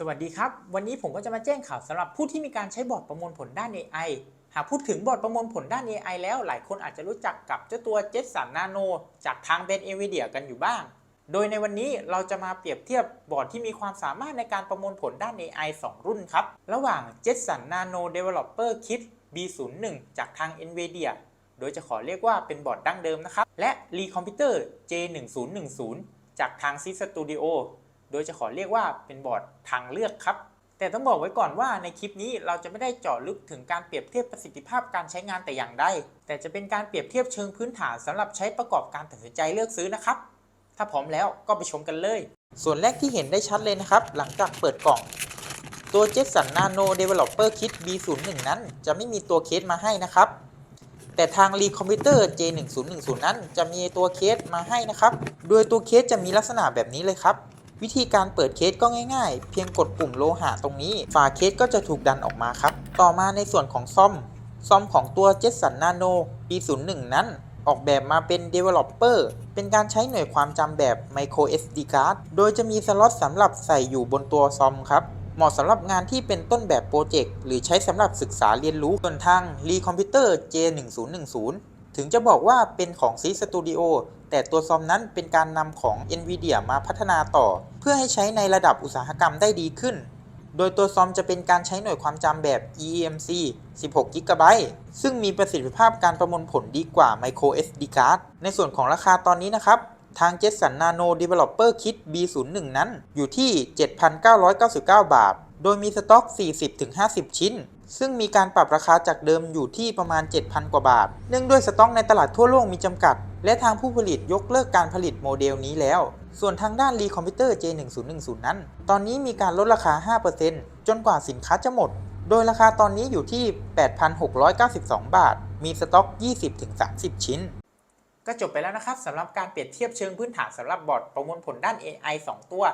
สวัสดีครับ วันนี้ผมก็จะมาแจ้งข่าวสำหรับผู้ที่มีการใช้บอร์ดประมวลผลด้าน AI หากพูดถึงบอร์ดประมวลผลด้าน AI แล้ว หลายคนอาจจะรู้จักกับเจ้าตัว Jetson Nano จากทางแบรนด์ NVIDIA กันอยู่บ้าง โดยในวันนี้เราจะมาเปรียบเทียบบอร์ดที่มีความสามารถในการประมวลผลด้าน AI 2 รุ่นครับ ระหว่าง Jetson Nano Developer Kit B01 จากทาง NVIDIA โดยจะขอเรียกว่าเป็นบอร์ดดั้งเดิมนะครับ และ r e c o m p u t e r J1010 จากทาง C Studio โดยจะขอเรียกว่าเป็นบอร์ดทางเลือกครับ แต่ต้องบอกไว้ก่อนว่าในคลิปนี้เราจะไม่ได้เจาะลึกถึงการเปรียบเทียบประสิทธิภาพการใช้งานแต่อย่างใด แต่จะเป็นการเปรียบเทียบเชิงพื้นฐานสำหรับใช้ประกอบการตัดสินใจเลือกซื้อนะครับ ถ้าพร้อมแล้วก็ไปชมกันเลย ส่วนแรกที่เห็นได้ชัดเลยนะครับ หลังจากเปิดกล่อง ตัว Jetson Nano Developer Kit B01 นั้น จะไม่มีตัวเคสมาให้นะครับแต่ทาง r e c o m p u t e r J1010 นั้น จะมีตัวเคสมาให้นะครับ โดยตัวเคสจะมีลักษณะแบบนี้เลยครับ วิธีการเปิดเคสก็ง่ายๆ เพียงกดปุ่มโลหะตรงนี้ ฝาเคสก็จะถูกดันออกมาครับ ต่อมาในส่วนของซ่อม ซ่อมของตัว Jetson Nano B01 นั้น ออกแบบมาเป็น Developer เป็นการใช้หน่วยความจำแบบ Micro SD card โดยจะมีสล็อตสำหรับใส่อยู่บนตัวซอมครับเหมาะสำหรับงานที่เป็นต้นแบบโปรเจกต์หรือใช้สำหรับศึกษาเรียนรู้ส่วนทาง r e c o m p u t e r J1010 ถึงจะบอกว่าเป็นของ C Studio แต่ตัวซอมนั้นเป็นการนำของ NVIDIA มาพัฒนาต่อ เพื่อให้ใช้ในระดับอุตสาหกรรมได้ดีขึ้น โดยตัวซอมจะเป็นการใช้หน่วยความจำแบบ eMMC 16 GB ซึ่งมีประสิทธิภาพการประมวลผลดีกว่า Micro SD card ในส่วนของราคาตอนนี้นะครับ ทาง Jetson Nano Developer Kit B01 นั้นอยู่ที่ 7,999 บาท โดยมีสต็อก 40-50 ชิ้น ซึ่งมีการปรับราคาจากเดิมอยู่ที่ประมาณ 7,000 กว่าบาท เนื่องด้วยสต็อกในตลาดทั่วโลกมีจำกัด และทางผู้ผลิตยกเลิกการผลิตโมเดลนี้แล้ว ส่วนทางด้าน r e c o m p u t e r J1010 นั้น ตอนนี้มีการลดราคา 5%จนกว่าสินค้าจะหมด โดยราคาตอนนี้อยู่ที่ 8,692 บาท มีสต็อก 20-30 ชิ้น ก็จบไปแล้วนะครับสำหรับการเปรียบเทียบเชิงพื้นฐานสำหรับบอร์ดประมวลผลด้าน AI 2 ตัว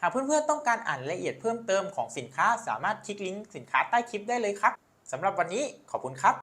หากเพื่อนๆต้องการอ่านละเอียดเพิ่มเติมของสินค้าสามารถคลิกลิงก์สินค้าใต้คลิปได้เลยครับสำหรับวันนี้ขอบคุณครับ